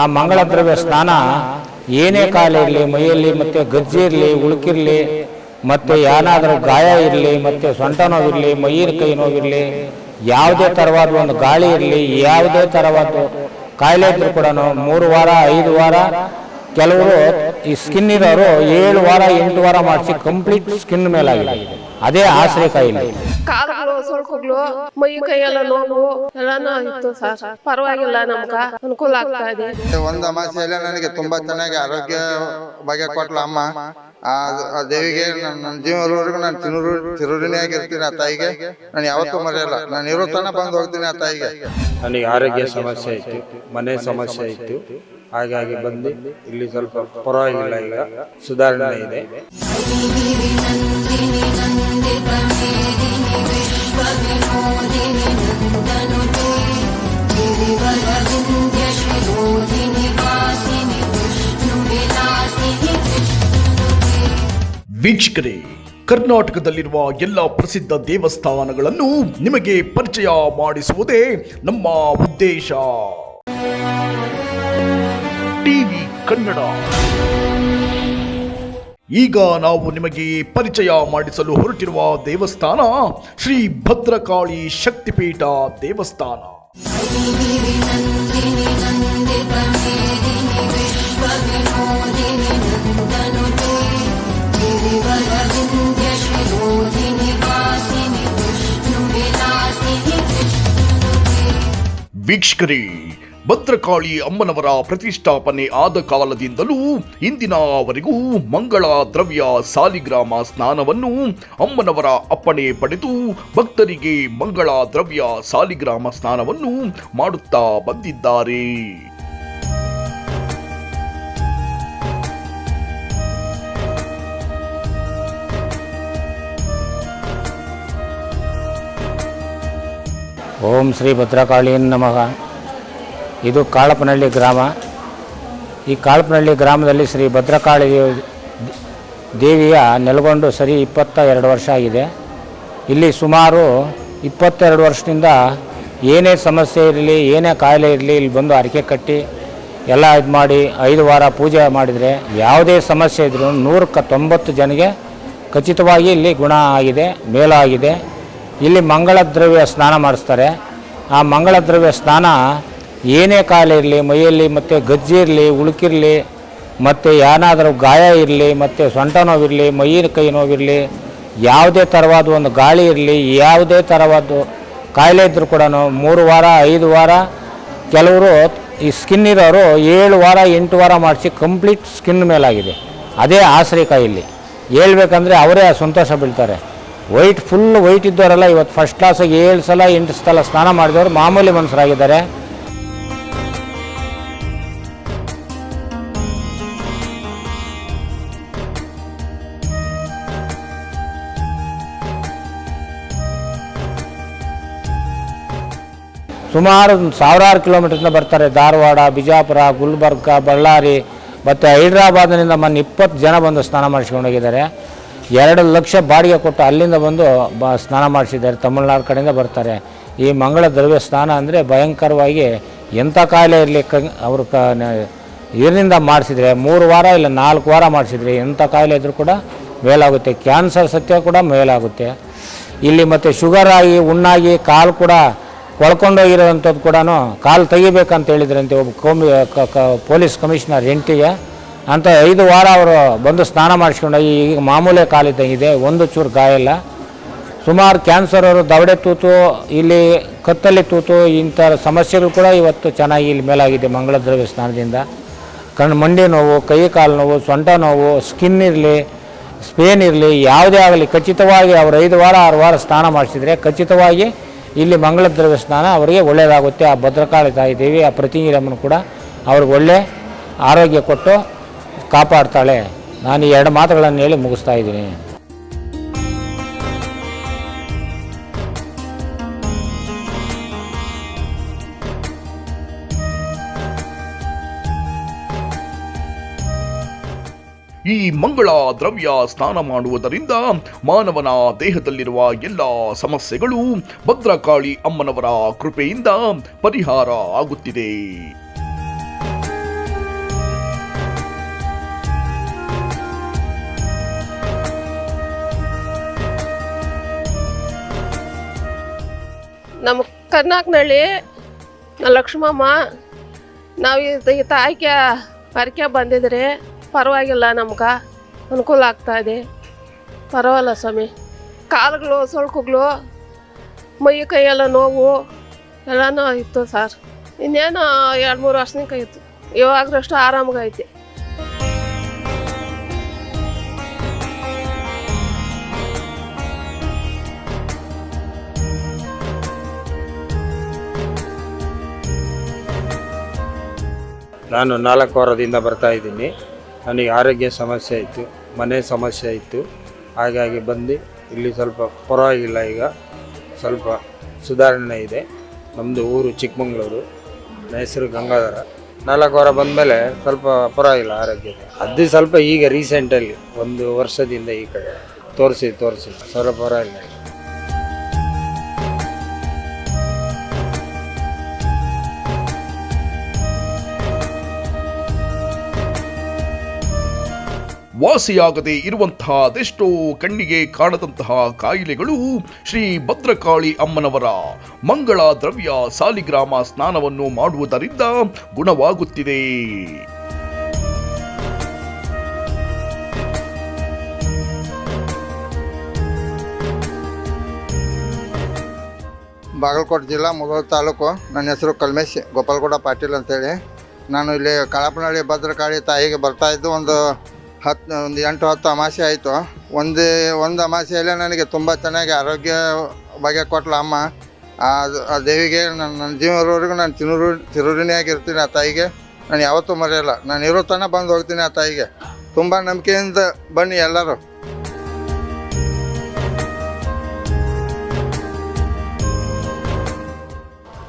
ಆ ಮಂಗಳ ದ್ರವ್ಯ ಸ್ನಾನ ಏನೇ ಕಾಲಿರಲಿ ಮೈಯಲ್ಲಿ ಮತ್ತೆ ಗಜ್ಜಿ ಇರಲಿ ಉಳುಕಿರಲಿ ಮತ್ತೆ ಏನಾದರೂ ಗಾಯ ಇರಲಿ, ಮತ್ತೆ ಸೊಂಟ ನೋವಿರಲಿ, ಮೈಯಿನ ಕೈ ನೋವಿರಲಿ, ಯಾವುದೇ ಥರವಾದ ಒಂದು ಗಾಳಿ ಇರಲಿ, ಯಾವುದೇ ಥರವಾದ ಕಾಯಿಲೆ ಇದ್ರೂ ಕೂಡ ಮೂರು ವಾರ, ಐದು ವಾರ, ಕೆಲವರು ಈ ಸ್ಕಿನ್ ಇರೋರು ಏಳು ವಾರ, ಎಂಟು ವಾರ ಮಾಡಿಸಿ ಕಂಪ್ಲೀಟ್ ಸ್ಕಿನ್ ಮೇಲಾಗಿದೆ. ಅದೇ ಆಶ್ರಯ ಕಾಯಿಲೆ ಕಾಲು ಸೊಳ್ಕುಗಳು ಮೈ ಕೈಯೆಲ್ಲ ನೋವು ಎಲ್ಲಾನು ಇತ್ತು ಸರ್. ಪರವಾಗಿಲ್ಲ ನಮ್ಗ. ಅನುಕೂಲ ಆಗ್ತಾ ಇದೆ. ಒಂದು ಇಲ್ಲ ನನಗೆ ತುಂಬಾ ಚೆನ್ನಾಗಿ ಆರೋಗ್ಯ ಬಗ್ಗೆ ಕೊಟ್ಲ ಅಮ್ಮ. ಆ ಆ ದೇವಿಗೆ ನನ್ನ ನನ್ನ ಜೀವನವರೆಗೂ ನಾನು ತಿರು ತಿರುರಿನೇ ಆಗಿರ್ತೀನಿ ಆ ತಾಯಿಗೆ. ನಾನು ಯಾವತ್ತೂ ಮರೆಯಲ್ಲ. ನಾನು ಇರೋ ತನಕ ಬಂದು ಹೋಗ್ತೀನಿ ಆ ತಾಯಿಗೆ. ನನಗೆ ಆರೋಗ್ಯ ಸಮಸ್ಯೆ ಇತ್ತು ಮನೆ ಸಮಸ್ಯೆ ಇತ್ತು. ಹಾಗಾಗಿ ಬಂದು ಇಲ್ಲಿ ಸ್ವಲ್ಪ ಪರವಾಗಿಲ್ಲ ಈಗ. ಸುಧಾರಣೆ ಇದೆ. ವೀಕ್ಷಕರೇ, ಕರ್ನಾಟಕದಲ್ಲಿರುವ ಎಲ್ಲ ಪ್ರಸಿದ್ಧ ದೇವಸ್ಥಾನಗಳನ್ನು ನಿಮಗೆ ಪರಿಚಯ ಮಾಡಿಸುವುದೇ ನಮ್ಮ ಉದ್ದೇಶ. ಟಿವಿ ಕನ್ನಡ. ಈಗ ನಾವು ನಿಮಗೆ ಪರಿಚಯ ಮಾಡಿಸಲು ಹೊರಟಿರುವ ದೇವಸ್ಥಾನ ಶ್ರೀ ಭದ್ರಕಾಳಿ ಶಕ್ತಿಪೀಠ ದೇವಸ್ಥಾನ. ವೀಕ್ಷಕರೇ ಭದ್ರಕಾಳಿ ಅಮ್ಮನವರ ಪ್ರತಿಷ್ಠಾಪನೆ ಆದ ಕಾಲದಿಂದಲೂ ಇಂದಿನವರೆಗೂ ಮಂಗಳ ದ್ರವ್ಯ ಸಾಲಿಗ್ರಾಮ ಸ್ನಾನವನ್ನು ಅಮ್ಮನವರ ಅಪ್ಪಣೆ ಪಡೆದು ಭಕ್ತರಿಗೆ ಮಂಗಳ ದ್ರವ್ಯ ಸಾಲಿಗ್ರಾಮ ಸ್ನಾನವನ್ನು ಮಾಡುತ್ತಾ ಬಂದಿದ್ದಾರೆ. ಓಂ ಶ್ರೀ ಭದ್ರಕಾಳಿ ನಮಃ. ಇದು ಕಾಳಪನಹಳ್ಳಿ ಗ್ರಾಮ. ಈ ಕಾಳಪನಹಳ್ಳಿ ಗ್ರಾಮದಲ್ಲಿ ಶ್ರೀ ಭದ್ರಕಾಳಿ ದೇವಿಯ ನೆಲೆಗೊಂಡು ಸರಿ ಇಪ್ಪತ್ತ ಎರಡು ವರ್ಷ ಆಗಿದೆ. ಇಲ್ಲಿ ಸುಮಾರು ಇಪ್ಪತ್ತೆರಡು ವರ್ಷದಿಂದ ಏನೇ ಸಮಸ್ಯೆ ಇರಲಿ, ಏನೇ ಕಾಯಿಲೆ ಇರಲಿ, ಇಲ್ಲಿ ಬಂದು ಅರಿಕೆ ಕಟ್ಟಿ, ಎಲ್ಲ ಇದು ಮಾಡಿ ಐದು ವಾರ ಪೂಜೆ ಮಾಡಿದರೆ ಯಾವುದೇ ಸಮಸ್ಯೆ ಇದ್ರೂ ನೂರಕ್ಕೆ ತೊಂಬತ್ತು ಜನಗೆ ಖಚಿತವಾಗಿ ಇಲ್ಲಿ ಗುಣ ಆಗಿದೆ, ಮೇಲಾಗಿದೆ. ಇಲ್ಲಿ ಮಂಗಳ ದ್ರವ್ಯ ಸ್ನಾನ ಮಾಡಿಸ್ತಾರೆ. ಆ ಮಂಗಳ ದ್ರವ್ಯ ಸ್ನಾನ ಏನೇ ಕಾಯಿಲೆ ಇರಲಿ ಮೈಯಲ್ಲಿ ಮತ್ತು ಗಜ್ಜಿ ಇರಲಿ, ಉಳುಕಿರಲಿ, ಮತ್ತು ಏನಾದರೂ ಗಾಯ ಇರಲಿ, ಮತ್ತು ಸೊಂಟ ನೋವಿರಲಿ, ಮೈಯಿನ ಕೈ ನೋವಿರಲಿ, ಯಾವುದೇ ಥರವಾದ ಒಂದು ಗಾಳಿ ಇರಲಿ, ಯಾವುದೇ ಥರವಾದ ಕಾಯಿಲೆ ಇದ್ದರೂ ಕೂಡ ಮೂರು ವಾರ, ಐದು ವಾರ, ಕೆಲವರು ಈ ಸ್ಕಿನ್ ಇರೋರು ಏಳು ವಾರ, ಎಂಟು ವಾರ ಮಾಡಿಸಿ ಕಂಪ್ಲೀಟ್ ಸ್ಕಿನ್ ಮೇಲಾಗಿದೆ. ಅದೇ ಆಸರೆ ಕಾಯಿಲೆ. ಹೇಳ್ಬೇಕಂದ್ರೆ ಅವರೇ ಸಂತೋಷ ಬೀಳ್ತಾರೆ. ವೈಟ್ ಫುಲ್ ವೈಟ್ ಇದ್ದವರೆಲ್ಲ ಇವತ್ತು ಫಸ್ಟ್ ಕ್ಲಾಸಾಗಿ ಏಳು ಸಲ, ಎಂಟು ಸಲ ಸ್ನಾನ ಮಾಡಿದವರು ಮಾಮೂಲಿ ಮನುಷ್ಯರಾಗಿದ್ದಾರೆ. ಸುಮಾರು ಸಾವಿರಾರು ಕಿಲೋಮೀಟರ್ನಿಂದ ಬರ್ತಾರೆ ಧಾರವಾಡ, ಬಿಜಾಪುರ, ಗುಲ್ಬರ್ಗ, ಬಳ್ಳಾರಿ ಮತ್ತು ಹೈದ್ರಾಬಾದ್ನಿಂದ ಮೊನ್ನೆ ಇಪ್ಪತ್ತು ಜನ ಬಂದು ಸ್ನಾನ ಮಾಡಿಸ್ಕೊಂಡು ಹೋಗಿದ್ದಾರೆ. ಎರಡು ಲಕ್ಷ ಬಾಡಿಗೆ ಕೊಟ್ಟು ಅಲ್ಲಿಂದ ಬಂದು ಬ ಸ್ನಾನ ಮಾಡಿಸಿದ್ದಾರೆ. ತಮಿಳ್ನಾಡು ಕಡೆಯಿಂದ ಬರ್ತಾರೆ. ಈ ಮಂಗಳ ದ್ರವ್ಯ ಸ್ನಾನ ಅಂದರೆ ಭಯಂಕರವಾಗಿ ಎಂಥ ಕಾಯಿಲೆ ಇರಲಿ ಕ ಅವರು ಕ ಇದರಿಂದ ಮಾಡಿಸಿದರೆ ಮೂರು ವಾರ ಇಲ್ಲ ನಾಲ್ಕು ವಾರ ಮಾಡಿಸಿದರೆ ಎಂಥ ಕಾಯಿಲೆ ಇದ್ರೂ ಕೂಡ ಮೇಲಾಗುತ್ತೆ. ಕ್ಯಾನ್ಸರ್ ಸತ್ಯ ಕೂಡ ಮೇಲಾಗುತ್ತೆ. ಇಲ್ಲಿ ಮತ್ತು ಶುಗರ್ ಆಗಿ ಹುಣ್ಣಾಗಿ ಕಾಲು ಕೂಡ ಕೊಳ್ಕೊಂಡೋಗಿರೋವಂಥದ್ದು ಕೂಡ ಕಾಲು ತೆಗಿಬೇಕಂತ ಹೇಳಿದ್ರಂತೆ ಒಬ್ಬ ಕೋಮಿ ಪೊಲೀಸ್ ಕಮಿಷನರ್ ಎಂಟಿಗೆ ಅಂತ ಐದು ವಾರ ಅವರು ಬಂದು ಸ್ನಾನ ಮಾಡಿಸ್ಕೊಂಡು ಈಗ ಮಾಮೂಲಿ ಕಾಲಿದ್ದಂಗಿದೆ ಒಂದು ಚೂರು ಗಾಯ ಇಲ್ಲ ಸುಮಾರು ಕ್ಯಾನ್ಸರ್ ಅವರು ದವಡೆ ತೂತು, ಇಲ್ಲಿ ಕತ್ತಲ್ಲಿ ತೂತು, ಇಂಥ ಸಮಸ್ಯೆಗಳು ಕೂಡ ಇವತ್ತು ಚೆನ್ನಾಗಿ ಇಲ್ಲಿ ಮೇಲಾಗಿದೆ ಮಂಗಳ ದ್ರವ್ಯ ಸ್ನಾನದಿಂದ. ಕಣ್ಣು ಮಂಡಿ ನೋವು, ಕೈ, ಕಾಲು ನೋವು, ಸೊಂಟ ನೋವು, ಸ್ಕಿನ್ ಇರಲಿ, ಸ್ಪೇನ್ ಇರಲಿ, ಯಾವುದೇ ಆಗಲಿ, ಖಚಿತವಾಗಿ ಅವರು ಐದು ವಾರ, ಆರು ವಾರ ಸ್ನಾನ ಮಾಡಿಸಿದರೆ ಖಚಿತವಾಗಿ ಇಲ್ಲಿ ಮಂಗಳ ದ್ರವ್ಯ ಸ್ನಾನ ಅವರಿಗೆ ಒಳ್ಳೆಯದಾಗುತ್ತೆ. ಆ ಭದ್ರಕಾಳಿ ತಾಯಿ ದೇವಿ, ಆ ಪ್ರತಿನಿರಮ್ಮನು ಕೂಡ ಅವ್ರಿಗೆ ಒಳ್ಳೆ ಆರೋಗ್ಯ ಕೊಟ್ಟು ಕಾಪಾಡ್ತಾಳೆ. ನಾನು ಈ ಎರಡು ಮಾತುಗಳನ್ನು ಹೇಳಿ ಮುಗಿಸ್ತಾ ಇದ್ದೀನಿ. ಈ ಮಂಗಳ ದ್ರವ್ಯ ಸ್ನಾನ ಮಾಡುವುದರಿಂದ ಮಾನವನ ದೇಹದಲ್ಲಿರುವ ಎಲ್ಲ ಸಮಸ್ಯೆಗಳು ಭದ್ರಕಾಳಿ ಅಮ್ಮನವರ ಕೃಪೆಯಿಂದ ಪರಿಹಾರ ಆಗುತ್ತಿದೆ. ನಮ್ಮ ಕರ್ನಾಕ್ನಳ್ಳಿ ಲಕ್ಷ್ಮಮ್ಮ, ನಾವು ತಾಯ್ಕೆ ಪರಿಕೆ ಬಂದಿದ್ರೆ ಪರವಾಗಿಲ್ಲ, ನಮ್ಗೆ ಅನುಕೂಲ ಆಗ್ತಾ ಇದೆ. ಪರವಾಗಿಲ್ಲ ಸ್ವಾಮಿ. ಕಾಲುಗಳು, ಸೊಳ್ಕುಗಳು, ಮೈ ಕೈಯೆಲ್ಲ ನೋವು, ಎಲ್ಲನೂ ಇತ್ತು ಸರ್. ಇನ್ನೇನು ಎರಡು ಮೂರು ವರ್ಷದಿಂದ ಇತ್ತು. ಇವಾಗಷ್ಟು ಆರಾಮಾಗೈತೆ ನಾನು ನಾಲ್ಕು ವಾರದಿಂದ ಬರ್ತಾ ಇದ್ದೀನಿ. ನನಗೆ ಆರೋಗ್ಯ ಸಮಸ್ಯೆ ಇತ್ತು ಮನೆ ಸಮಸ್ಯೆ ಇತ್ತು ಹಾಗಾಗಿ ಬಂದು ಇಲ್ಲಿ ಸ್ವಲ್ಪ ಪರವಾಗಿಲ್ಲ ಈಗ. ಸ್ವಲ್ಪ ಸುಧಾರಣೆ ಇದೆ. ನಮ್ಮದು ಊರು ಚಿಕ್ಕಮಂಗ್ಳೂರು ಹೆಸರು ಗಂಗಾಧರ. ನಾಲ್ಕು ವಾರ ಬಂದಮೇಲೆ ಸ್ವಲ್ಪ ಪರವಾಗಿಲ್ಲ ಆರೋಗ್ಯ ಅದು ಸ್ವಲ್ಪ ಈಗ ರೀಸೆಂಟಲ್ಲಿ ಒಂದು ವರ್ಷದಿಂದ ಈ ಕಡೆ. ತೋರಿಸಿ ತೋರಿಸಿ. ಸ್ವಲ್ಪ ಪರವಾಗಿಲ್ಲ ವಾಸಿಯಾಗದೆ ಇರುವಂತಹ ಅದೆಷ್ಟೋ ಕಣ್ಣಿಗೆ ಕಾಣದಂತಹ ಕಾಯಿಲೆಗಳು ಶ್ರೀ ಭದ್ರಕಾಳಿ ಅಮ್ಮನವರ ಮಂಗಳ ದ್ರವ್ಯ ಸಾಲಿಗ್ರಾಮ ಸ್ನಾನವನ್ನು ಮಾಡುವುದರಿಂದ ಗುಣವಾಗುತ್ತಿದೆ. ಬಾಗಲಕೋಟೆ ಜಿಲ್ಲಾ ಮೊದಲ ತಾಲೂಕು. ನನ್ನ ಹೆಸರು ಕಲ್ಮೇಶ್ ಗೋಪಾಲಗೌಡ ಪಾಟೀಲ್ ಅಂತೇಳಿ. ನಾನು ಇಲ್ಲಿ ಕಳಪನಹಳ್ಳಿ ಭದ್ರಕಾಳಿ ತಾಯಿಗೆ ಬರ್ತಾ ಇದ್ದು ಒಂದು ಹತ್ತು ಒಂದು ಎಂಟು ಹತ್ತು ಅಮಾಸೆ ಆಯಿತು. ಒಂದು ಒಂದು ಅಮಾಸೆಯಲ್ಲೇ ನನಗೆ ತುಂಬ ಚೆನ್ನಾಗಿ ಆರೋಗ್ಯ ಬಗ್ಗೆ ಕೊಟ್ಟಲು ಅಮ್ಮ. ಆ ಆ ದೇವಿಗೆ ನನ್ನ ನನ್ನ ಜೀವನವರೆಗೂ ನಾನು ಚಿನ್ನೂರು ಚಿರುರಿಣಿಯಾಗಿರ್ತೀನಿ ಆ ತಾಯಿಗೆ. ನಾನು ಯಾವತ್ತೂ ಮರೆಯಲ್ಲ. ನಾನು ಇರೋ ತನಕ ಬಂದು ಹೋಗ್ತೀನಿ ಆ ತಾಯಿಗೆ. ತುಂಬ ನಂಬಿಕೆಯಿಂದ ಬನ್ನಿ ಎಲ್ಲರೂ.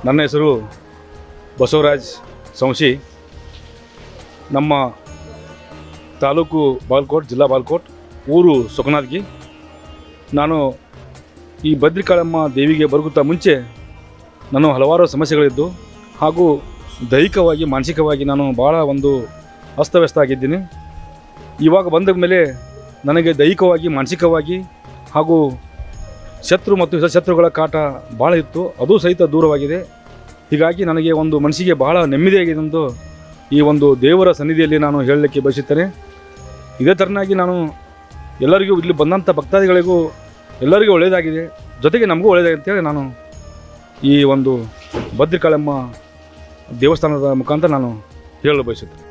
ನನ್ನ ಹೆಸರು ಬಸವರಾಜ್ ಸಂಶಿ. ನಮ್ಮ ತಾಲೂಕು ಬಾಲ್ಕೋಟ್ ಜಿಲ್ಲಾ ಬಾಲ್ಕೋಟ್ ಊರು ಸೊಕನಾದ್ಗಿ ನಾನು ಈ ಭದ್ರಿಕಾಳಮ್ಮ ದೇವಿಗೆ ಬರುಗುತ್ತಾ ಮುಂಚೆ ನಾನು ಹಲವಾರು ಸಮಸ್ಯೆಗಳಿದ್ದು ಹಾಗೂ ದೈಹಿಕವಾಗಿ, ಮಾನಸಿಕವಾಗಿ ನಾನು ಭಾಳ ಒಂದು ಅಸ್ತವ್ಯಸ್ತ ಆಗಿದ್ದೀನಿ. ಇವಾಗ ಬಂದ ಮೇಲೆ ನನಗೆ ದೈಹಿಕವಾಗಿ, ಮಾನಸಿಕವಾಗಿ ಹಾಗೂ ಶತ್ರು ಮತ್ತು ಶತ್ರುಗಳ ಕಾಟ ಭಾಳ ಇತ್ತು. ಅದು ಸಹಿತ ದೂರವಾಗಿದೆ. ಹೀಗಾಗಿ ನನಗೆ ಒಂದು ಮನಸ್ಸಿಗೆ ಬಹಳ ನೆಮ್ಮದಿಯಾಗಿದೆ ಎಂದು ಈ ಒಂದು ದೇವರ ಸನ್ನಿಧಿಯಲ್ಲಿ ನಾನು ಹೇಳಲಿಕ್ಕೆ ಬಯಸುತ್ತೇನೆ. ಇದೇ ಥರನಾಗಿ ನಾನು ಎಲ್ಲರಿಗೂ ಇಲ್ಲಿ ಬಂದಂಥ ಭಕ್ತಾದಿಗಳಿಗೂ ಎಲ್ಲರಿಗೂ ಒಳ್ಳೆಯದಾಗಿದೆ. ಜೊತೆಗೆ ನಮಗೂ ಒಳ್ಳೆಯದಾಗಿದೆ ಅಂತೇಳಿ ನಾನು ಈ ಒಂದು ಭದ್ರಿಕಾಳಮ್ಮ ದೇವಸ್ಥಾನದ ಮುಖಾಂತರ ನಾನು ಹೇಳಲು ಬಯಸುತ್ತೇನೆ.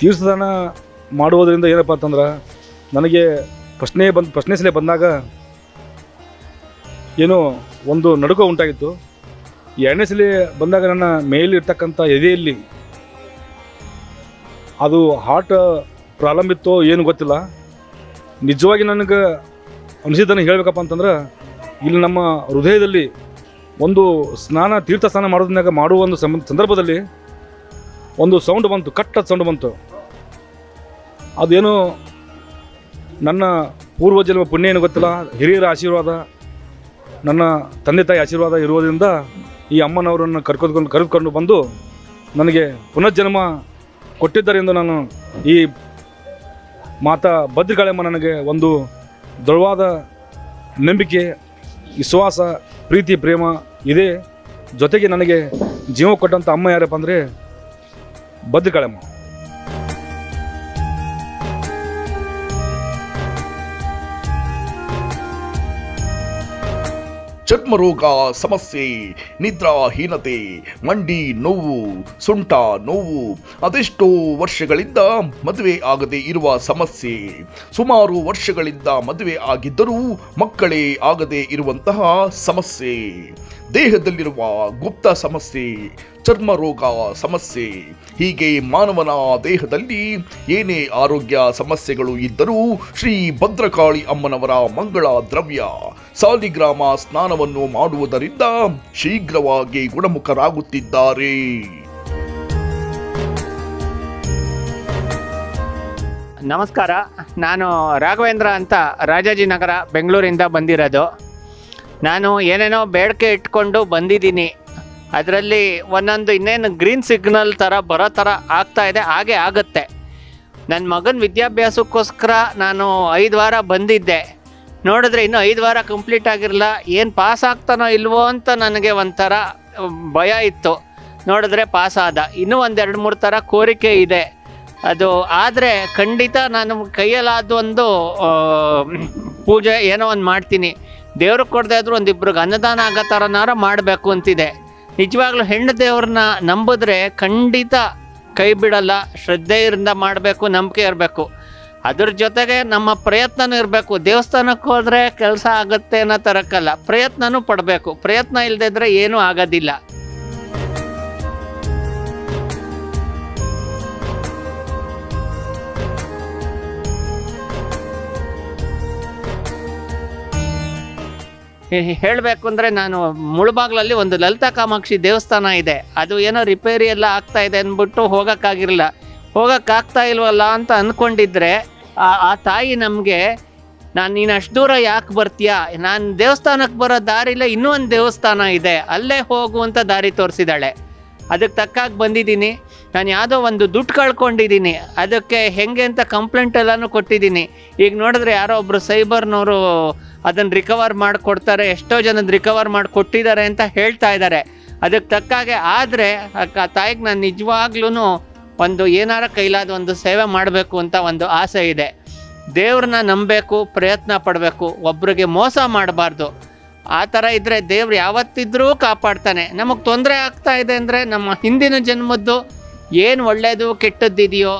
ತೀರ್ಥದಾನ ಮಾಡುವುದರಿಂದ ಏನಪ್ಪ ಅಂತಂದ್ರೆ ನನಗೆ ಪ್ರಶ್ನೆ ಬಂದು ಪ್ರಶ್ನೆ ಸಲ ಬಂದಾಗ ಏನೋ ಒಂದು ನಡುಕ ಉಂಟಾಗಿತ್ತು. ಎರಡನೇ ಸಲ ಬಂದಾಗ ನನ್ನ ಮೇಲಿರ್ತಕ್ಕಂಥ ಎದೆಯಲ್ಲಿ ಅದು ಹಾರ್ಟ್ ಪ್ರಾಬ್ಲಮ್ ಇತ್ತೋ ಏನು ಗೊತ್ತಿಲ್ಲ. ನಿಜವಾಗಿ ನನಗೆ ಅನಿಸಿದ್ದನ್ನು ಹೇಳಬೇಕಪ್ಪ ಅಂತಂದ್ರೆ, ಇಲ್ಲಿ ನಮ್ಮ ಹೃದಯದಲ್ಲಿ ಒಂದು ಸ್ನಾನ, ತೀರ್ಥ ಸ್ನಾನ ಮಾಡೋದ್ನಾಗ ಮಾಡುವ ಒಂದು ಸಂದರ್ಭದಲ್ಲಿ ಒಂದು ಸೌಂಡ್ ಬಂತು, ಕಟ್ಟ ಸೌಂಡ್ ಬಂತು. ಅದೇನು ನನ್ನ ಪೂರ್ವಜನ್ಮ ಪುಣ್ಯ ಏನು ಗೊತ್ತಿಲ್ಲ, ಹಿರಿಯರ ಆಶೀರ್ವಾದ ನನ್ನ ತಂದೆ ತಾಯಿ ಆಶೀರ್ವಾದ ಇರುವುದರಿಂದ ಈ ಅಮ್ಮನವರನ್ನು ಕರ್ಕೊಂಡು ಕರೆದುಕೊಂಡು ಬಂದು ನನಗೆ ಪುನರ್ಜನ್ಮ ಕೊಟ್ಟಿದ್ದರಿಂದ ನಾನು ಈ ಮಾತಾ ಭದ್ರಿಕಾಳೆಮ್ಮ ನನಗೆ ಒಂದು ದೃಢವಾದ ನಂಬಿಕೆ, ವಿಶ್ವಾಸ, ಪ್ರೀತಿ, ಪ್ರೇಮ ಇದೆ. ಜೊತೆಗೆ ನನಗೆ ಜೀವ ಕೊಟ್ಟಂಥ ಅಮ್ಮ ಯಾರಪ್ಪ ಅಂದರೆ ಭದ್ರಕಾಳಮ್ಮ. took ಚರ್ಮರೋಗ ಸಮಸ್ಯೆ, ನಿದ್ರಾಹೀನತೆ, ಮಂಡಿ ನೋವು, ಸುಂಟ ನೋವು. ಅದೆಷ್ಟೋ ವರ್ಷಗಳಿಂದ ಮದುವೆ ಆಗದೆ ಇರುವ ಸಮಸ್ಯೆ. ಸುಮಾರು ವರ್ಷಗಳಿಂದ ಮದುವೆ ಆಗಿದ್ದರೂ ಮಕ್ಕಳೇ ಆಗದೆ ಇರುವಂತಹ ಸಮಸ್ಯೆ. ದೇಹದಲ್ಲಿರುವ ಗುಪ್ತ ಸಮಸ್ಯೆ ಚರ್ಮ ರೋಗ ಸಮಸ್ಯೆ. ಹೀಗೆ ಮಾನವನ ದೇಹದಲ್ಲಿ ಏನೇ ಆರೋಗ್ಯ ಸಮಸ್ಯೆಗಳು ಇದ್ದರೂ ಶ್ರೀ ಭದ್ರಕಾಳಿ ಅಮ್ಮನವರ ಮಂಗಳ ದ್ರವ್ಯ, ಸಾಲಿಗ್ರಾಮ ಸ್ನಾನವನ್ನು ಮಾಡುವುದರಿಂದ ಶೀಘ್ರವಾಗಿ ಗುಣಮುಖರಾಗುತ್ತಿದ್ದಾರೆ. ನಮಸ್ಕಾರ. ನಾನು ರಾಘವೇಂದ್ರ ಅಂತ ರಾಜಾಜಿನಗರ ಬೆಂಗಳೂರಿಂದ ಬಂದಿರೋದು. ನಾನು ಏನೇನೋ ಬೇಡಿಕೆ ಇಟ್ಕೊಂಡು ಬಂದಿದ್ದೀನಿ. ಅದರಲ್ಲಿ ಒಂದೊಂದು ಇನ್ನೇನು ಗ್ರೀನ್ ಸಿಗ್ನಲ್ ಥರ ಬರೋ ಥರ ಆಗ್ತಾ ಇದೆ, ಹಾಗೆ ಆಗುತ್ತೆ. ನನ್ನ ಮಗನ ವಿದ್ಯಾಭ್ಯಾಸಕ್ಕೋಸ್ಕರ ನಾನು ಐದು ವಾರ ಬಂದಿದ್ದೆ. ನೋಡಿದ್ರೆ ಇನ್ನೂ ಐದು ವಾರ ಕಂಪ್ಲೀಟ್ ಆಗಿರಲ್ಲ ಏನು ಪಾಸ್ ಆಗ್ತಾನೋ ಇಲ್ವೋ ಅಂತ ನನಗೆ ಒಂಥರ ಭಯ ಇತ್ತು. ನೋಡಿದ್ರೆ ಪಾಸ್ ಆದ. ಇನ್ನೂ ಒಂದೆರಡು ಮೂರು ಥರ ಕೋರಿಕೆ ಇದೆ. ಅದು ಆದರೆ ಖಂಡಿತ ನಾನು ಕೈಯಲ್ಲಾದ ಒಂದು ಪೂಜೆ ಏನೋ ಒಂದು ಮಾಡ್ತೀನಿ. ದೇವ್ರಿಗೆ ಕೊಡದೇ ಒಂದು ಒಂದಿಬ್ರಿಗೆ ಅನ್ನದಾನ ಆಗೋ ಥರನಾರ ಮಾಡಬೇಕು ಅಂತಿದೆ. ನಿಜವಾಗ್ಲೂ ಹೆಣ್ಣು ದೇವ್ರನ್ನ ನಂಬಿದ್ರೆ ಖಂಡಿತ ಕೈ ಬಿಡಲ್ಲ. ಶ್ರದ್ಧೆಯಿಂದ ಮಾಡಬೇಕು, ನಂಬಿಕೆ ಇರಬೇಕು. ಅದ್ರ ಜೊತೆಗೆ ನಮ್ಮ ಪ್ರಯತ್ನನೂ ಇರಬೇಕು. ದೇವಸ್ಥಾನಕ್ಕೆ ಹೋದರೆ ಕೆಲಸ ಆಗುತ್ತೆ ಅನ್ನೋ ತರಕ್ಕಲ್ಲ ಪ್ರಯತ್ನನೂ ಪಡಬೇಕು. ಪ್ರಯತ್ನ ಇಲ್ಲದೇ ಇದ್ರೆ ಏನೂ ಆಗೋದಿಲ್ಲ. ಹೇಳಬೇಕು ಅಂದರೆ ನಾನು ಮುಳುಬಾಗ್ಲಲ್ಲಿ ಒಂದು ಲಲಿತಾ ಕಾಮಾಕ್ಷಿ ದೇವಸ್ಥಾನ ಇದೆ. ಅದು ಏನೋ ರಿಪೇರಿ ಎಲ್ಲ ಆಗ್ತಾ ಇದೆ ಅಂದ್ಬಿಟ್ಟು ಹೋಗೋಕ್ಕಾಗಿರಲಿಲ್ಲ ಹೋಗೋಕ್ಕಾಗ್ತಾ ಇಲ್ವಲ್ಲ ಅಂತ ಅಂದ್ಕೊಂಡಿದ್ರೆ ಆ ಆ ತಾಯಿ ನಮಗೆ, ನಾನು ನೀನು ಅಷ್ಟು ದೂರ ಯಾಕೆ ಬರ್ತೀಯಾ? ನಾನು ದೇವಸ್ಥಾನಕ್ಕೆ ಬರೋ ದಾರಿಲೇ ಇನ್ನೂ ಒಂದು ದೇವಸ್ಥಾನ ಇದೆ. ಅಲ್ಲೇ ಹೋಗುವಂಥ ದಾರಿ ತೋರಿಸಿದಾಳೆ. ಅದಕ್ಕೆ ತಕ್ಕಾಗಿ ಬಂದಿದ್ದೀನಿ. ನಾನು ಯಾವುದೋ ಒಂದು ದುಡ್ಡು ಕಳ್ಕೊಂಡಿದ್ದೀನಿ. ಅದಕ್ಕೆ ಹೆಂಗೆ ಅಂತ ಕಂಪ್ಲೇಂಟ್ ಎಲ್ಲನೂ ಕೊಟ್ಟಿದ್ದೀನಿ. ಈಗ ನೋಡಿದ್ರೆ ಯಾರೋ ಒಬ್ಬರು ಸೈಬರ್ನವರು ಅದನ್ನು ರಿಕವರ್ ಮಾಡಿಕೊಡ್ತಾರೆ, ಎಷ್ಟೋ ಜನದ ರಿಕವರ್ ಮಾಡಿ ಕೊಟ್ಟಿದ್ದಾರೆ ಅಂತ ಹೇಳ್ತಾ ಇದ್ದಾರೆ ಅದಕ್ಕೆ ತಕ್ಕಾಗೆ ಆದರೆ, ಆ ತಾಯಿಗೆ ನಾನು ನಿಜವಾಗ್ಲೂ ಒಂದು ಏನಾರ ಕೈಲಾದ ಒಂದು ಸೇವೆ ಮಾಡಬೇಕು ಅಂತ ಒಂದು ಆಸೆ ಇದೆ. ದೇವ್ರನ್ನ ನಂಬಬೇಕು, ಪ್ರಯತ್ನ ಪಡಬೇಕು, ಒಬ್ರಿಗೆ ಮೋಸ ಮಾಡಬಾರ್ದು. ಆ ಥರ ಇದ್ದರೆ ದೇವ್ರು ಯಾವತ್ತಿದ್ರೂ ಕಾಪಾಡ್ತಾನೆ. ನಮಗೆ ತೊಂದರೆ ಆಗ್ತಾ ಇದೆ ಅಂದರೆ ನಮ್ಮ ಹಿಂದಿನ ಜನ್ಮದ್ದು ಏನು ಒಳ್ಳೆಯದು ಕೆಟ್ಟದ್ದಿದೆಯೋ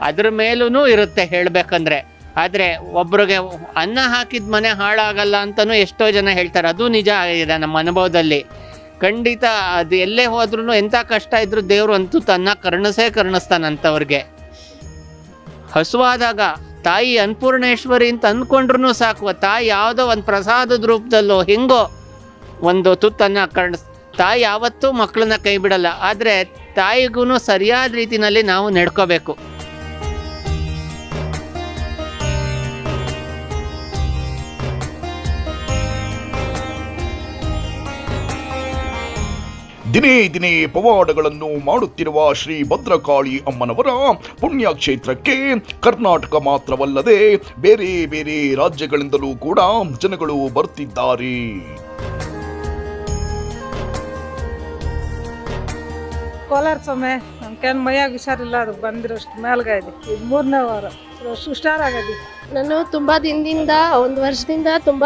ಅದ್ರ ಮೇಲೂ ಇರುತ್ತೆ ಹೇಳಬೇಕಂದ್ರೆ. ಆದರೆ ಒಬ್ರಿಗೆ ಅನ್ನ ಹಾಕಿದ ಮನೆ ಹಾಳಾಗಲ್ಲ ಅಂತಲೂ ಎಷ್ಟೋ ಜನ ಹೇಳ್ತಾರೆ. ಅದು ನಿಜ ಆಗಿದೆ ನಮ್ಮ ಅನುಭವದಲ್ಲಿ. ಖಂಡಿತ, ಅದು ಎಲ್ಲೇ ಹೋದ್ರೂ ಎಂಥ ಕಷ್ಟ ಇದ್ರೂ ದೇವರು ಅಂತೂ ತನ್ನ ಕರ್ಣಸೇ ಕರ್ಣಿಸ್ತಾನಂತವ್ರಿಗೆ. ಹಸುವಾದಾಗ ತಾಯಿ ಅನ್ನಪೂರ್ಣೇಶ್ವರಿ ಅಂತ ಅಂದ್ಕೊಂಡ್ರು ಸಾಕು, ತಾಯಿ ಯಾವುದೋ ಒಂದು ಪ್ರಸಾದದ ರೂಪದಲ್ಲೋ ಹಿಂಗೋ ಒಂದು ತುತ್ತನ್ನು ಕರ್ಣಿಸ್ ತಾಯಿ ಯಾವತ್ತೂ ಮಕ್ಕಳನ್ನ ಕೈ ಬಿಡಲ್ಲ, ಆದರೆ ತಾಯಿಗೂ ಸರಿಯಾದ ರೀತಿಯಲ್ಲಿ ನಾವು ನಡ್ಕೋಬೇಕು. ದಿನೇ ದಿನೇ ಪವಾಡಗಳನ್ನು ಮಾಡುತ್ತಿರುವ ಶ್ರೀ ಭದ್ರಕಾಳಿ ಅಮ್ಮನವರ ಪುಣ್ಯಕ್ಷೇತ್ರಕ್ಕೆ ಕರ್ನಾಟಕ ಮಾತ್ರವಲ್ಲದೆ ಬೇರೆ ಬೇರೆ ರಾಜ್ಯಗಳಿಂದಲೂ ಕೂಡ ಜನಗಳು ಬರುತ್ತಿದ್ದಾರೆ ಕೋಲಾರ ಸ್ವಾಮಿ ಕೆನ್ ಮೈಯಾಗ ಹುಷಾರಿಲ್ಲ ಅದು ಬಂದಿರೋಷ್ಟು ಮೇಲ್ಗಾಯ್ದು ಇದು ಮೂರನೇ ವಾರ ಅಷ್ಟು ಹುಷಾರಾಗದಿ ನಾನು ತುಂಬ ದಿನದಿಂದ ಒಂದು ವರ್ಷದಿಂದ ತುಂಬ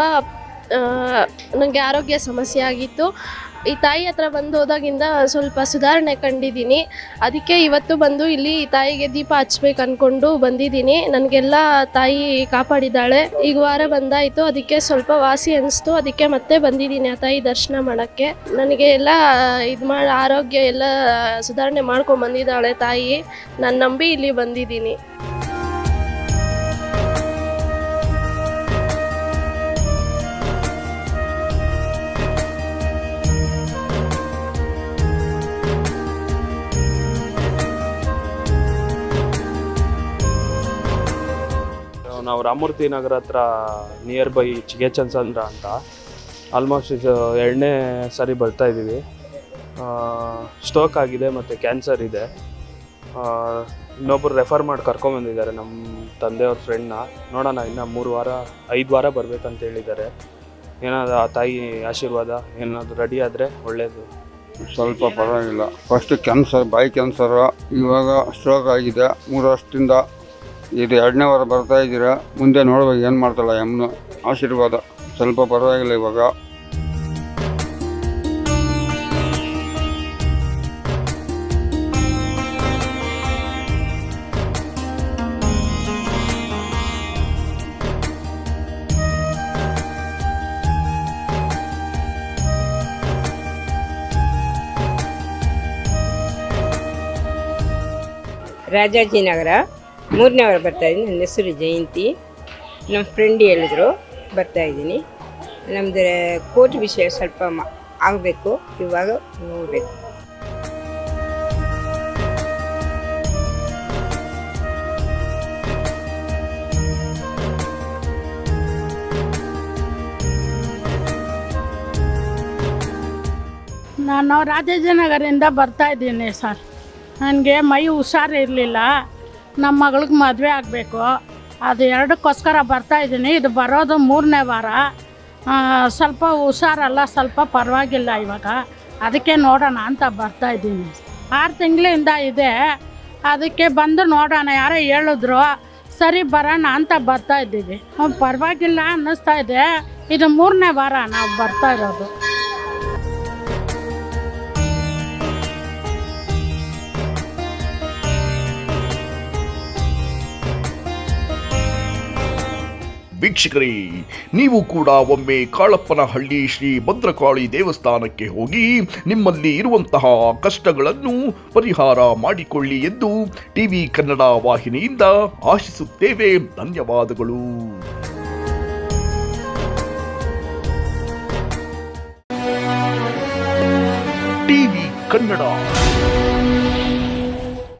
ನನಗೆ ಆರೋಗ್ಯ ಸಮಸ್ಯೆ ಆಗಿತ್ತು. ಈ ತಾಯಿ ಹತ್ರ ಬಂದು ಹೋದಾಗಿಂದ ಸ್ವಲ್ಪ ಸುಧಾರಣೆ ಕಂಡಿದ್ದೀನಿ. ಅದಕ್ಕೆ ಇವತ್ತು ಬಂದು ಇಲ್ಲಿ ತಾಯಿಗೆ ದೀಪ ಹಚ್ಬೇಕು ಅಂದ್ಕೊಂಡು ಬಂದಿದ್ದೀನಿ. ನನಗೆಲ್ಲ ತಾಯಿ ಕಾಪಾಡಿದ್ದಾಳೆ. ಈಗ ವಾರ ಬಂದಾಯಿತು. ಅದಕ್ಕೆ ಸ್ವಲ್ಪ ವಾಸಿ ಅನಿಸ್ತು. ಅದಕ್ಕೆ ಮತ್ತೆ ಬಂದಿದ್ದೀನಿ ಆ ತಾಯಿ ದರ್ಶನ ಮಾಡೋಕ್ಕೆ. ನನಗೆ ಎಲ್ಲ, ಇದು ಮಾಡಿ ಆರೋಗ್ಯ ಎಲ್ಲ ಸುಧಾರಣೆ ಮಾಡ್ಕೊಂಡು ಬಂದಿದ್ದಾಳೆ ತಾಯಿ. ನಾನು ನಂಬಿ ಇಲ್ಲಿ ಬಂದಿದ್ದೀನಿ. ನಾವು ರಾಮೂರ್ತಿ ನಗರ ಹತ್ರ ನಿಯರ್ ಬೈ ಚಿಗೇಚನ್ಸಂದ್ರ ಅಂತ. ಆಲ್ಮೋಸ್ಟ್ ಇದು ಎರಡನೇ ಸಾರಿ ಬರ್ತಾ ಇದ್ದೀವಿ. ಸ್ಟೋಕ್ ಆಗಿದೆ ಮತ್ತು ಕ್ಯಾನ್ಸರ್ ಇದೆ. ಇನ್ನೊಬ್ಬರು ರೆಫರ್ ಮಾಡಿ ಕರ್ಕೊಂಬಂದಿದ್ದಾರೆ ನಮ್ಮ ತಂದೆಯವ್ರ ಫ್ರೆಂಡ್ನ ನೋಡೋಣ, ಇನ್ನು ಮೂರು ವಾರ, ಐದು ವಾರ ಬರಬೇಕಂತ ಹೇಳಿದ್ದಾರೆ. ಏನಾದ್ರು ಆ ತಾಯಿ ಆಶೀರ್ವಾದ ಏನಾದರೂ ರೆಡಿ ಆದರೆ ಒಳ್ಳೆಯದು ಸ್ವಲ್ಪ ಪರವಾಗಿಲ್ಲ. ಫಸ್ಟ್ ಕ್ಯಾನ್ಸರ್ ಬಾಯಿ ಕ್ಯಾನ್ಸರ್ ಇವಾಗ ಸ್ಟ್ರೋಕ್ ಆಗಿದೆ. ಮೂರು ವರ್ಷದಿಂದ ಇದು ಎರಡನೇ ವಾರ ಬರ್ತಾ ಇದ್ದೀರಾ, ಮುಂದೆ ನೋಡ್ಬೇಕು ಏನು ಮಾಡ್ತಾಳೆ ಎಮ್ಮನು ಆಶೀರ್ವಾದ. ಸ್ವಲ್ಪ ಪರವಾಗಿಲ್ಲ ಇವಾಗ. ರಾಜಾಜಿನಗರ. ಮೂರನೇ ವಾರ ಬರ್ತಾ ಇದ್ದೀನಿ. ನನ್ನ ಹೆಸರು ಜಯಂತಿ. ನಮ್ಮ ಫ್ರೆಂಡ್ ಹೇಳಿದ್ರು, ಬರ್ತಾ ಇದ್ದೀನಿ. ನಮ್ಮದು ಕೋರ್ಟ್ ವಿಷಯ ಸ್ವಲ್ಪ ಆಗಬೇಕು, ಇವಾಗ ನೋಡಬೇಕು. ನಾನು ರಾಜಾಜಿನಗರದಿಂದ ಬರ್ತಾ ಇದ್ದೀನಿ ಸರ್. ನನಗೆ ಮೈ ಹುಷಾರಿರಲಿಲ್ಲ. ನಮ್ಮ ಮಗಳಿಗೆ ಮದುವೆ ಆಗಬೇಕು. ಅದು ಎರಡಕ್ಕೋಸ್ಕರ ಬರ್ತಾ ಇದ್ದೀನಿ ಇದು ಬರೋದು ಮೂರನೇ ವಾರ. ಸ್ವಲ್ಪ ಹುಷಾರಲ್ಲ, ಸ್ವಲ್ಪ ಪರವಾಗಿಲ್ಲ ಇವಾಗ. ಅದಕ್ಕೆ ನೋಡೋಣ ಅಂತ ಬರ್ತಾ ಇದ್ದೀನಿ ಆರು ತಿಂಗಳಿಂದ ಇದೆ. ಅದಕ್ಕೆ ಬಂದು ನೋಡೋಣ. ಯಾರೋ ಹೇಳಿದ್ರು, ಸರಿ ಬರೋಣ ಅಂತ ಬರ್ತಾ ಇದ್ದೀವಿ. ಪರವಾಗಿಲ್ಲ ಅನ್ನಿಸ್ತಾ ಇದೆ. ಇದು ಮೂರನೇ ವಾರ ನಾವು ಬರ್ತಾ ಇರೋದು. ವೀಕ್ಷಕರೇ, ನೀವು ಕೂಡ ಒಮ್ಮೆ ಕಾಳಪ್ಪನಹಳ್ಳಿ ಶ್ರೀ ಭದ್ರಕಾಳಿ ದೇವಸ್ಥಾನಕ್ಕೆ ಹೋಗಿ ನಿಮ್ಮಲ್ಲಿ ಇರುವಂತಹ ಕಷ್ಟಗಳನ್ನು ಪರಿಹಾರ ಮಾಡಿಕೊಳ್ಳಿ ಎಂದು ಟಿವಿ ಕನ್ನಡ ವಾಹಿನಿಯಿಂದ ಆಶಿಸುತ್ತೇವೆ. ಧನ್ಯವಾದಗಳು. ಟಿವಿ ಕನ್ನಡ.